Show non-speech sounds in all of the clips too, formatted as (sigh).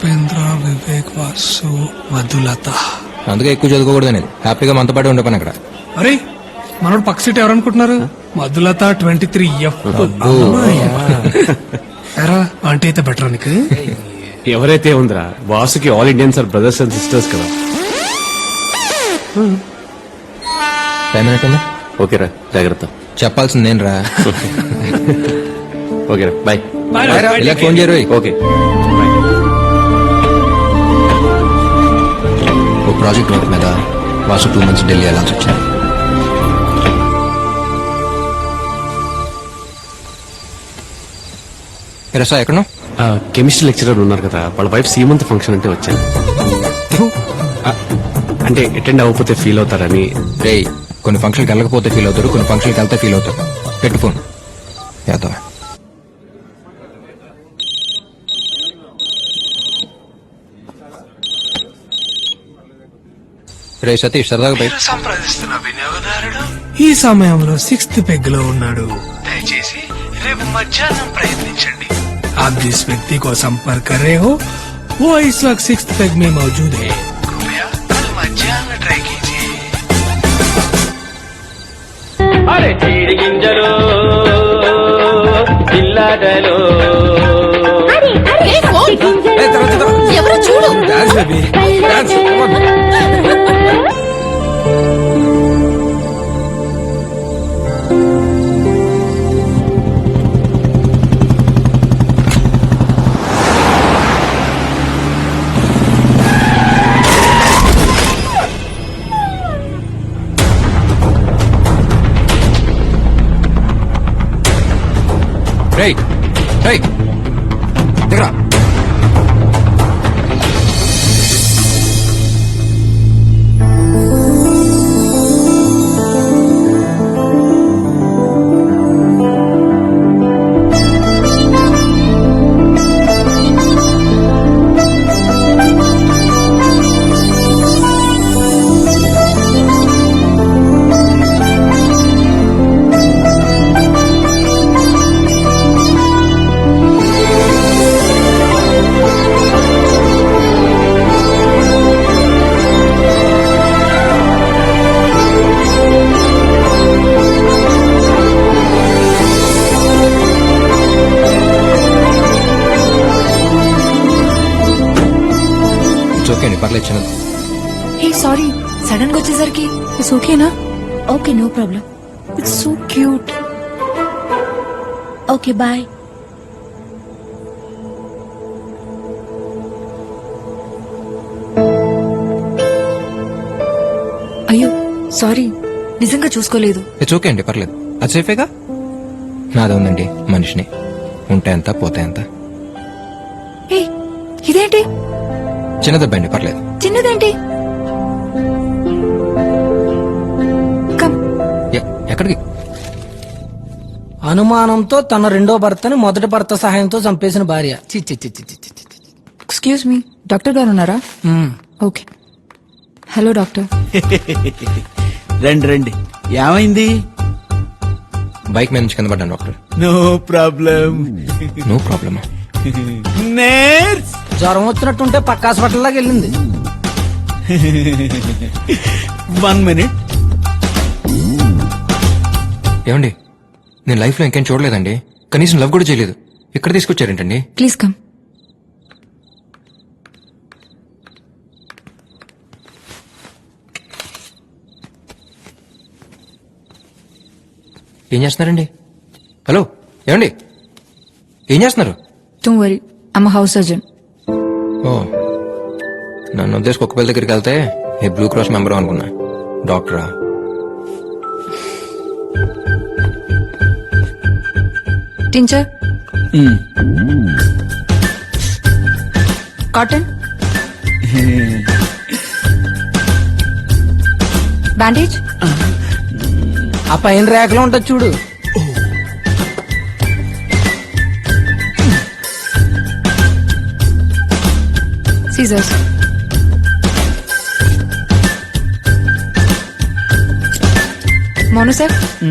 ఉపేంద్ర వివేక్ వాసు మధులత అందుకే ఎక్కువ చదువుకోకూడదు అనేది. హ్యాపీగా మనతో పాటు ఉండిపోయాను అక్కడ. అరే మనోడు పక్క seat ఎవరనుకుంటున్నారు? Madhulatha twenty three F. ఎరా ఆంటీ అయితే బెటర్ నీకు. ఎవరైతే ఉందిరా Vasuki all Indians are brothers and sisters కదా. ఓకేరా జాగ్రత్త. చెప్పాల్సింది నేను (laughs) రా ఓకేరా బాయ్ ఇలా ఫోన్ చేయరు. ఓకే ప్రాజెక్ట్ వర్క్ మీద వాసు టూ మంత్స్ ఢిల్లీ వెళ్ళాల్సి వచ్చాను రసా ఎక్కడ కెమిస్ట్రీ లెక్చరర్ ఉన్నారు కదా వాళ్ళ వైఫ్ సీమంత్ ఫంక్షన్ అంటే వచ్చాను. అంటే అటెండ్ అవ్వకపోతే ఫీల్ అవుతారని. రే కొన్ని ఫంక్షన్కి వెళ్ళకపోతే ఫీల్ అవుతారు కొన్ని ఫంక్షన్కి వెళ్తే ఫీల్ అవుతారు. పెట్టు ఫోన్. యాదవ్. రే సతీష్ సరదాగా బయట సంప్రదిస్తున్న వినియోగదారుడు ఈ సమయంలో సిక్స్త్ పెగ్ లో ఉన్నాడు దయచేసి రేపు మధ్యాహ్నం ప్రయత్నించండి आप जिस व्यक्ति को संपर्क कर रहे हो वो इस वक्त सिक्स पेग में मौजूद है कृपया कल मध्याह्न ट्राई कीजिए అరే చీడి గింజలు చిల్లాటలు ఎవరో చూడు రే రే దగ్గర ఓకే అండి పర్లేదు చిన్నది. హే సారీ సడన్గా వచ్చేసరికి ఇట్స్ ఓకేనా okay no problem it's so cute okay bye అయ్యో సారీ నిజంగా చూసుకోలేదు. ఇట్స్ ఓకే అండి పర్లేదు. అది సేఫేగా నాదే ఉందండి మనిషిని. ఉంటే ఎంత పోతే ఎంత. హే ఇదేంటి? అండి పర్లేదు. చిన్నదేంటి? కమ్. ఎ- ఎక్కడికి? అనుమానంతో తన రెండో భర్తని మొదటి భర్త సహాయంతో చంపేసిన భార్య. చి చి చి చి చి చి చి. ఎక్స్క్యూజ్ మీ డాక్టర్ గారు ఉన్నారా? మ్మ్. ఓకే. Hello doctor. (laughs) రండి రండి. ఏమైంది? బైక్ మీద నుంచి కింద పడ్డాను డాక్టర్. No problem. నో ప్రాబ్లమా? (laughs) నేర్స్! జ్వరం వచ్చినట్టుంటే పక్క హాస్పిటల్ లాగా వెళ్ళింది. One minute. ఏమండి నేను లైఫ్లో ఇంకేం చూడలేదండి. కనీసం లవ్ కూడా చేయలేదు. ఇక్కడ తీసుకొచ్చారేంటండి? Please come. ఏం చేస్తున్నారండి? హలో ఏమండి? ఏం చేస్తున్నారు? Don't worry I'm house surgeon ఓ. నన్ను ఉద్దేశం కుక్క పిల్ల దగ్గరికి వెళ్తే ఏ బ్లూ క్రాస్ మెంబర్ అనుకున్నా డాక్టరా? టించర్? కాటన్? (laughs) బ్యాండేజ్? ఆ పైన రేఖలో ఉంటుంది చూడు. సీజర్స్ మోనోసెఫ్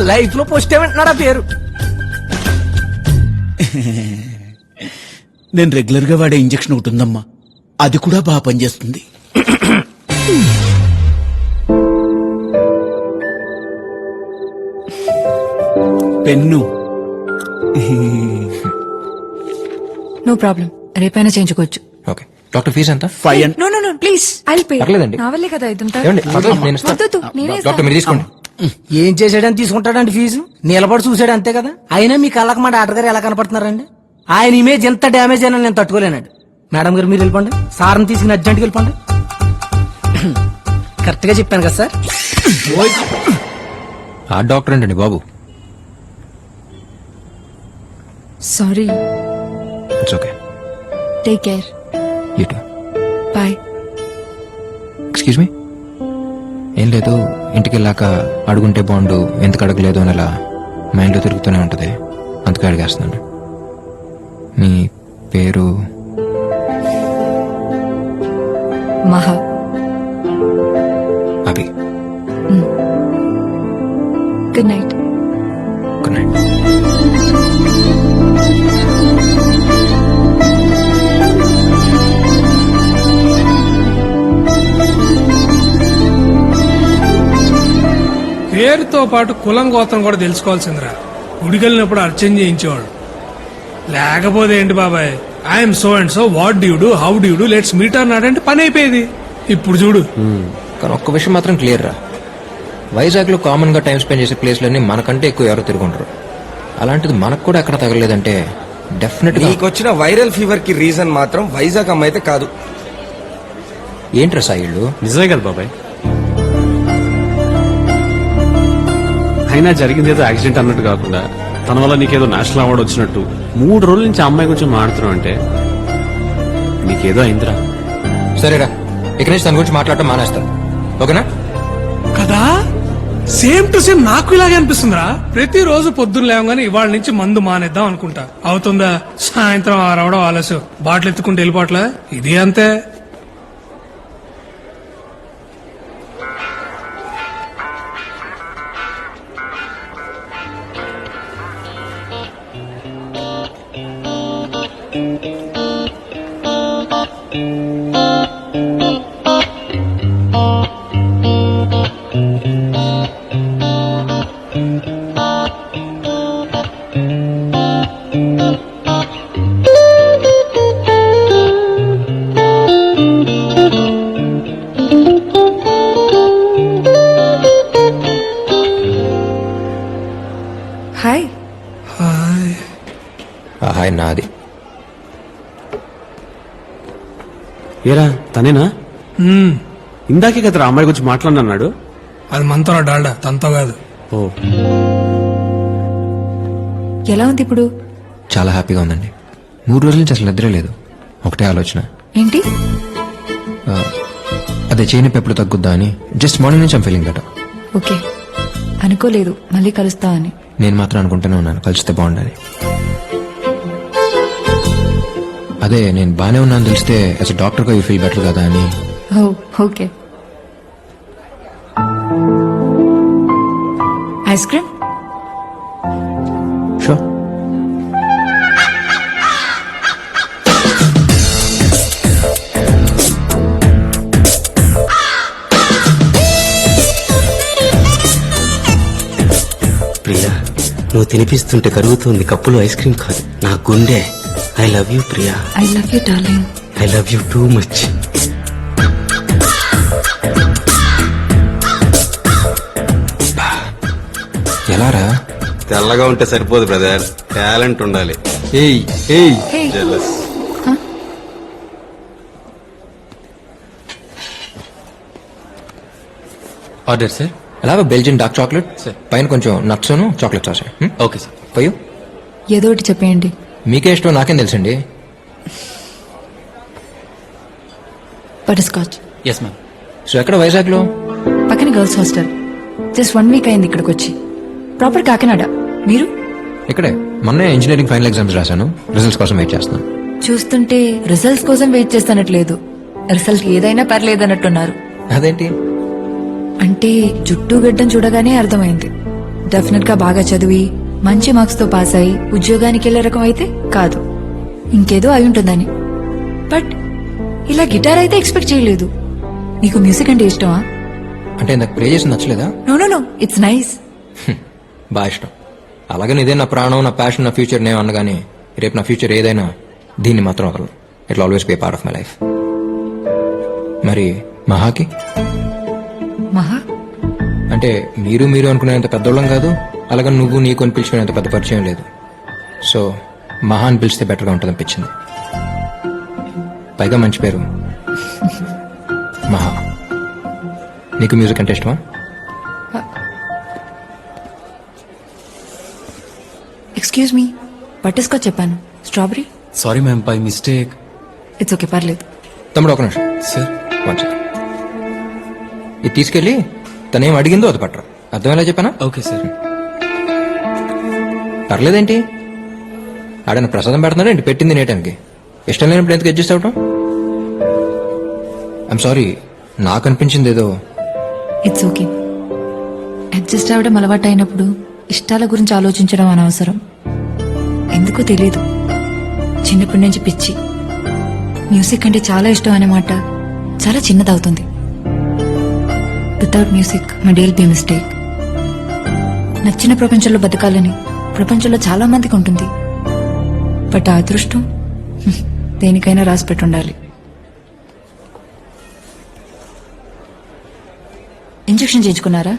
లైఫ్లో పోస్ట్ ఏమంటున్నాడు ఆ పేరు? (laughs) నేను రెగ్యులర్గా వాడే ఇంజెక్షన్ ఒకటి ఉందమ్మా. అది కూడా బాగా పనిచేస్తుంది. (coughs) పెన్ను. (laughs) నో ప్రాబ్లం రేపైనా చేయించుకోవచ్చు. డాక్టర్ ఫీజు ఎంత? Five and no no no please I pay పర్లేదండి. నా వల్లే కదా ఇదంతా ఏమండి పర్లేదు, నేను ఇస్తాను. వద్దొద్దు, నేనే డాక్టర్ మీరు. తీసుకోండి. ఏం చేసాడని తీసుకుంటాడండి ఫీజు? నిలబడి చూసాడు అంతే కదా? అయినా మీ కళ్ళకి మా డాక్టర్ గారు ఎలా కనపడుతున్నారండి? ఆయన ఇమేజ్ ఎంత డ్యామేజ్ అయినా నేను తట్టుకోలేనండి. మేడం గారు మీరు వెళ్ళిపోండి. సార్ని తీసుకుని అర్జెంట్కి వెళ్ళిపోండి. (coughs) కరెక్ట్గా చెప్పాను కదా సార్. ఆ డాక్టర్ ఏంటండి బాబు. Sorry it's okay take care you too bye excuse me ఏం లేదు ఇంటికి వెళ్ళాక అడుగుంటే బాగుండు ఎందుకు అడగలేదు అని అలా మైండ్లో తిరుగుతూనే ఉంటుంది. అందుకే అడిగేస్తున్నాను. మీ పేరు? Maha. Abhi. Good night good night పేరుతో పాటు కులం గోత్రం కూడా తెలుసుకోవాల్సిందిరా. గుడికెళ్ళినప్పుడు అర్చన చేయించేవాడు. లేకపోతే ఏంటి బాబాయ్? I'm so and so what dude how dude let's meet అన్నాడు అంటే పని అయిపోయేది. ఇప్పుడు చూడు. కానీ ఒక్క విషయం మాత్రం క్లియర్ రా. వైజాగ్లో కామన్గా టైం స్పెండ్ చేసే ప్లేస్లన్నీ మనకంటే ఎక్కువ ఎవరు తిరుగుంటారు అలాంటిది మనకు కూడా ఎక్కడ తగలేదంటే డెఫినెట్గా నీకొచ్చిన వైరల్ ఫీవర్కి రీజన్ మాత్రం వైజాగ్ అమ్మాయి అయితే కాదు. ఏంట్రా సాయిళ్ళు? నిజమే కదా బాబాయ్. అయినా జరిగింది ఏదో యాక్సిడెంట్ అన్నట్టు కాకుండా తన వల్ల నీకేదో నేషనల్ అవార్డు వచ్చినట్టు మూడు రోజుల నుంచి ఆ అమ్మాయి గురించి మాట్లాడుతున్నావు అంటే నీకేదో అయిందిరా. సరేరా. ఇక నుంచి తన గురించి మాట్లాడటం మానేస్తాను ఓకేనా? కదా? సేమ్ టు సేమ్ నాకు ఇలాగే అనిపిస్తుందిరా. ప్రతిరోజు పొద్దున్న లేవగానే ఇవాళ నుంచి మందు మానేద్దాం అనుకుంటా. అవుతుందా? సాయంత్రం ఆరవడం ఆలస్యం. బాటిల్ ఎత్తుకుంటూ వెళ్ళిపోవట్లే? ఇది అంతే. తనేనా. ఇందాకే కదరా అమ్మాయి గురించి మాట్లాడినన్నాడు. అది మనతో డాల్డా తనతో కాదు. ఓ. ఎలా ఉంది ఇప్పుడు? చాలా హ్యాపీగా ఉందండి. మూడు రోజుల నుంచి అసలు నిద్ర లేదు. ఒకటే ఆలోచన. ఏంటి? ఆ, అదే చేయని ఎప్పుడు తగ్గుద్దా అని. జస్ట్ మార్నింగ్ నుంచి ఐమ్ ఫీలింగ్ బెటర్ ఓకే. అనుకోలేదు. మళ్ళీ కలుస్తా అని. నేను మాత్రం అనుకుంటూనే ఉన్నాను. కలిస్తే బాగుండాలి. అదే నేను బానే ఉన్నాను తెలిస్తే యాజ్ డాక్టర్గా యూ ఫీల్ బెటర్ కదా అని. Okay. Ice cream? Sure Priya నువ్వు తినిపిస్తుంటే కరుగుతుంది కప్పులో ఐస్ క్రీమ్ కాదు. నా గుండె. I love you Priya I love you darling I love you too much ఎలా రా తెల్లగా ఉంటే సరిపోదు బ్రదర్ టాలెంట్ ఉండాలి. ఏయ్ ఏయ్. Hey Jealous. ఆర్డర్ సార్ ఎలా బెల్జియన్ డార్క్ చాక్లెట్ పైన కొంచెం nuts chocolate sauce okay sir పోయు ఏదో ఒకటి చెప్పేయండి. మీకే ఇష్టం నాకేం తెలుసండి? Butter scotch yes ma'am so ఎక్కడ వైజాగ్లో? పక్కన girls hostel. Just one week అయింది ఇక్కడికి వచ్చి. ప్రాపర్ కాకినాడ. మీరు? ఇక్కడే. మొన్నే ఇంజనీరింగ్ ఫైనల్ ఎగ్జామ్స్ రాశాను. రిజల్ట్స్ కోసం వెయిట్ చేస్తున్నాను చూస్తుంటే రిజల్ట్స్ కోసం వెయిట్ చేస్తానట్లేదు రిజల్ట్ ఏదైనా పర్లేదు అన్నట్టున్నారు అదేంటి? అంటే జుట్టు గడ్డం చూడగానే అర్థమైంది. డెఫినెట్గా బాగా చదివి మంచి మార్క్స్తో పాస్ అయి ఉద్యోగానికి వెళ్ళే రకం అయితే కాదు. ఇంకేదో అయి ఉంటుందని. బట్ ఇలా గిటార్ అయితే ఎక్స్పెక్ట్ చేయలేదు. నీకు మ్యూజిక్ అంటే ఇష్టమా? అంటే ఇందాక ప్లే చేసి నచ్చలేదా? No no no. It's nice బాగా ఇష్టం. అలాగని ఇదే నా ప్రాణం నా ప్యాషన్ నా ఫ్యూచర్ నేను అన్నగాని రేపు నా ఫ్యూచర్ ఏదైనా దీన్ని మాత్రం వదలను. It always be part of my life మరి మహాకి? మహా? అంటే మీరు మీరు అనుకునేంత పెద్దోళ్ళం కాదు. అలాగని నువ్వు నీకు అని పిలుచుకునేంత పెద్ద పరిచయం లేదు. సో మహా అని పిలిస్తే బెటర్గా ఉంటుంది అనిపించింది పైగా మంచి పేరు. మహా. నీకు మ్యూజిక్ అంటే ఇష్టమా? ఎక్స్క్యూజ్ మీ బట్టర్స్కా చెప్పాను. Strawberry sorry ma'am by mistake it's okay పర్లేదు. తమ్ముడు ఒక నిమిషం. Sir second. ఇది తీసుకెళ్ళి తనేం అడిగిందో అది పట్టరా. అర్థమేలా చెప్పానా? ఓకే సార్ పర్లేదేంటి? ఆడన ప్రసాదం పెడుతున్నాడు ఏంటి? పెట్టింది నేటానికి ఇష్టం లేనప్పుడు ఎందుకు అడ్జస్ట్ అవటం? ఐమ్ సారీ నాకు అనిపించింది ఏదో. ఇట్స్ ఓకే అడ్జస్ట్ అవడం అలవాటు అయినప్పుడు ఇష్టాల గురించి ఆలోచించడం అనవసరం. ఎందుకో తెలియదు చిన్నప్పటి నుంచి పిచ్చి. మ్యూజిక్ అంటే చాలా ఇష్టం అనే మాట చాలా చిన్నదవుతుంది. Without music my Dale be mistake నచ్చిన ప్రపంచంలో బతకాలని ప్రపంచంలో చాలా మందికి ఉంటుంది. బట్ ఆ అదృష్టం దేనికైనా రాసి పెట్టుండాలి ఇంజెక్షన్ చేయించుకున్నారా?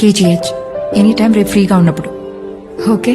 కేజీహెచ్. ఎనీ టైం రేపు ఫ్రీగా ఉన్నప్పుడు. ఓకే?